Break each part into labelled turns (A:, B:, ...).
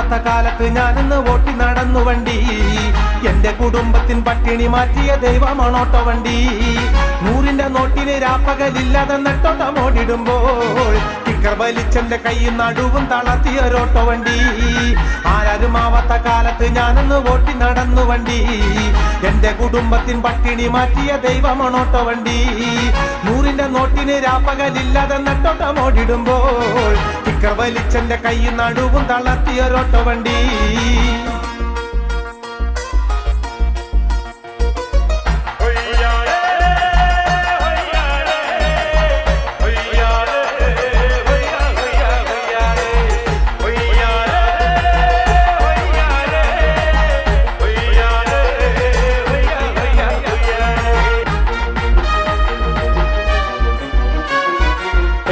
A: ആരരുമാവാത്ത കാലത്ത് ഞാനിന്ന് ഓട്ടി നടന്നു വണ്ടി. എന്റെ കുടുംബത്തിൻ പട്ടിണി മാറ്റിയ ദൈവമാണോട്ടോ വണ്ടി. നോട്ടിന് രാപ്പകലില്ലാതെ നെട്ടോട്ടം ഓടിടുമ്പോൾ കിക്കർ വലിച്ചെന്റെ കൈയും നടുവും തളർത്തിയൊരോട്ടോ വണ്ടി. ആരരുമാവാത്ത കാലത്ത് ഞാനൊന്ന് ഓട്ടി നടന്നു വണ്ടി. എന്റെ കുടുംബത്തിൻ പട്ടിണി മാറ്റിയ ദൈവമാണോട്ടോ വണ്ടി. നൂറിന്റെ നോട്ടിന് രാപ്പകലില്ലാതെ നെട്ടോട്ടം ഓടിടുമ്പോൾ കിക്കർ വലിച്ചെന്റെ കൈയും നടുവും തളർത്തിയൊരോട്ടോ വണ്ടി.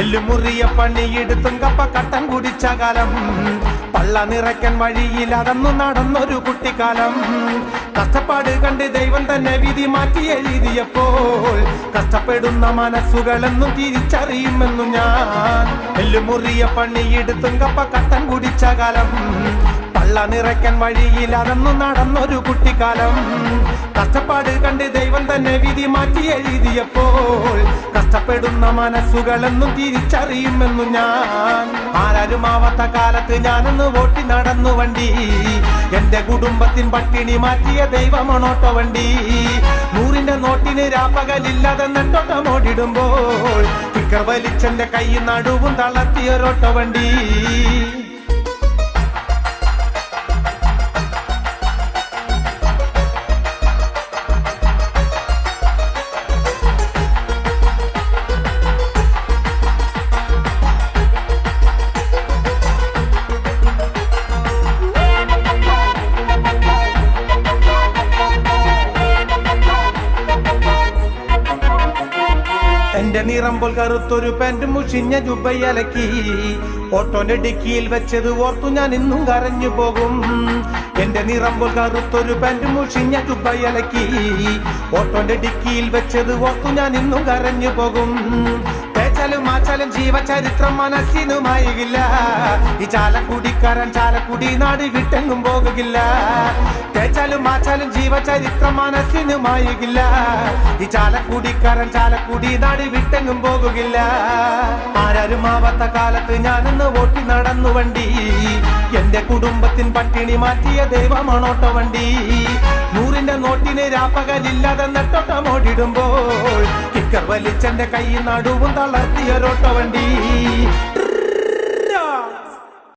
A: എല്ലുമുറിയ പണിയെടുത്തും കപ്പ കട്ടൻ കുടിച്ച കാലം. പള്ള നിറയ്ക്കാൻ വഴിയിൽ അകന്നു നടന്നൊരു കുട്ടിക്കാലം. കഷ്ടപ്പാട് കണ്ട് ദൈവം തന്നെ വിധി മാറ്റി എഴുതിയപ്പോൾ കഷ്ടപ്പെടുന്ന മനസ്സുകളെന്നും തിരിച്ചറിയുമെന്നും ഞാൻ. എല്ലുമുറിയ പണിയെടുത്തും കപ്പ കട്ടൻ കുടിച്ച കാലം. പള്ള നിറയ്ക്കാൻ വഴിയിൽ അകന്നു നടന്നൊരു കുട്ടിക്കാലം. കഷ്ടപ്പാട് കണ്ട് ദൈവം തന്നെ വിധി മാറ്റി എഴുതിയപ്പോൾ കഷ്ടപ്പെടുന്ന മനസ്സുകളെന്നും തിരിച്ചറിയുമെന്നു ഞാൻ. ആരാരുമാവാത്ത കാലത്ത് ഞാനൊന്ന് വോട്ടി നടന്നു വണ്ടി. എന്റെ കുടുംബത്തിൻ പട്ടിണി മാറ്റിയ ദൈവമാണോട്ടോ വണ്ടി. നൂറിന്റെ നോട്ടിന് രാപ്പകലില്ലാതെ നെട്ടോട്ടം ഓടിടുമ്പോൾ കിക്കർ വലിച്ചെന്റെ കൈ നടുവും തളർത്തിയൊരോട്ടോ വണ്ടി. എന്റെ നിറമ്പോൾ കറുത്തൊരു പാന്റ് മുഷിഞ്ഞ ജുബയലക്കി. ഓട്ടോന്റെ ഡിക്കിയിൽ വെച്ചത് ഓർത്തു ഞാൻ ഇന്നും കരഞ്ഞു പോകും. എന്റെ നിറമ്പോൾ കറുത്തൊരു പാന്റ് മുഷിഞ്ഞ ജുബയലക്കി. ഓട്ടോന്റെ ഡിക്കിയിൽ വെച്ചത് ഓർത്തു ഞാൻ ഇന്നും കരഞ്ഞു പോകും. തേച്ചാലും മാച്ചാലും ജീവചരിത്രം മനസ്സിനുമായില്ല ഈ ചാലക്കുടിക്കാരൻ ചാലക്കുടി നാട് വിട്ടെങ്ങും പോകുകില്ല. തേച്ചാലും മാച്ചാലും ജീവചരിത്രം മനസ്സിനുമായില്ല ഈ ചാലക്കുടിക്കാരൻ ചാലക്കുടി നാട് വിട്ടെങ്ങും പോകുകില്ല. ആരാരുമാവാത്ത കാലത്ത് ഞാനിന്ന് ഓട്ടി നടന്നു വണ്ടി. എന്റെ കുടുംബത്തിൻ പട്ടിണി മാറ്റിയ ദൈവമാണോട്ട വണ്ടി. നൂറിന്റെ നോട്ടിന് രാപ്പകലില്ലാതെ നെട്ടോട്ടം വലിച്ചെന്റെ കൈ നടുവും തളർത്തിയ വണ്ടി